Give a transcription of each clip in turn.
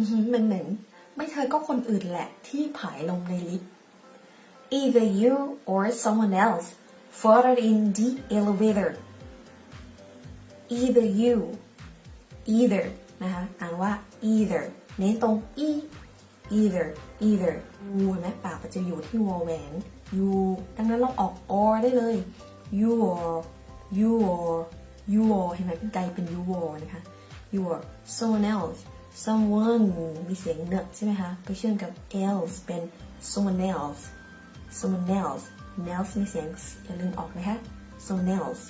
อือหือเหม็นเหม็นไม่เธอก็คนอื่นแหละที่ผายลงในลิฟต์ either you or someone else farted in the elevator either you either นะคะอ่านว่า either เน้นตรง e either either ยูเห็นไหมปากมันจะอยู่ที่วอแหวน you ดังนั้นเราออก or ได้เลย you or you or you or เห็นไหมเป็นไกลเป็น you or นะคะ you or someone else someone มีเสียงเนอะใช่ไหมคะ ไปเชื่อมกับ else เป็น someone else someone else else มีเสียงอย่าลืมออกนะคะ someone else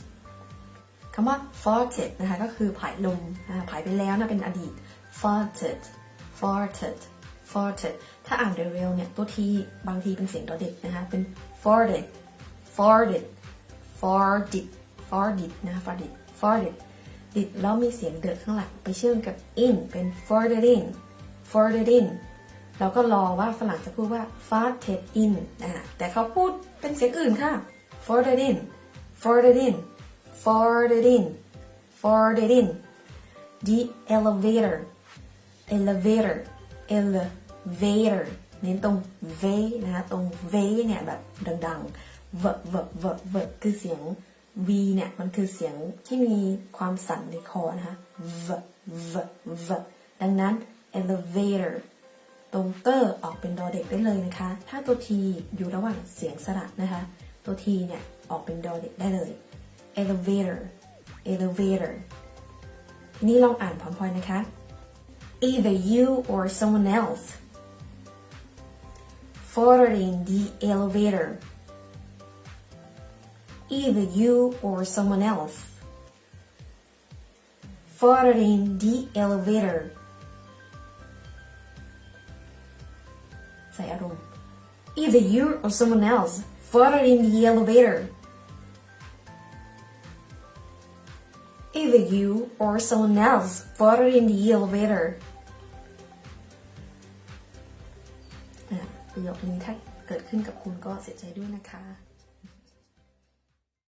คำว่า farted นะคะก็คือผายลมนะผายไปแล้วนะเป็นอดีต farted farted farted ถ้าอ่านเร็วๆเนี่ยตัวทีบางทีเป็นเสียงดอเด็กนะคะเป็น farted farted farted farted นะ farted farted ดิดแล้วมีเสียงเดือดข้างหลังไปเชื่อมกับ in เป็น farted in farted in เราก็รอว่าฝรั่งจะพูดว่า farted in อ่าแต่เขาพูดเป็นเสียงอื่นค่ะ farted in farted in farted in farted in the elevator elevator elevator เน้นตรง v นะคะตรง v เนี่ยแบบดังๆ v v v v คือเสียง v เนี่ยมันคือเสียงที่มีความสั่นในคอนะคะ v v v ดังนั้น elevator ตรงเตอร์ออกเป็นดอเด็กได้เลยนะคะ ถ้าตัวทีอยู่ระหว่างเสียงสระนะคะ ตัวทีเนี่ยออกเป็นดอเด็กได้เลย elevator elevator นี้ลองอ่านพร้อมๆนะคะ either you or someone else farted in the elevator either you or someone else farted in the elevator ใส่อารมณ์ either you or someone else farted in the elevator either you or someone else farted in the elevator อ่ะประโยคนี้ถ้าเกิดขึ้นกับคุณก็เสียใจด้วยนะคะ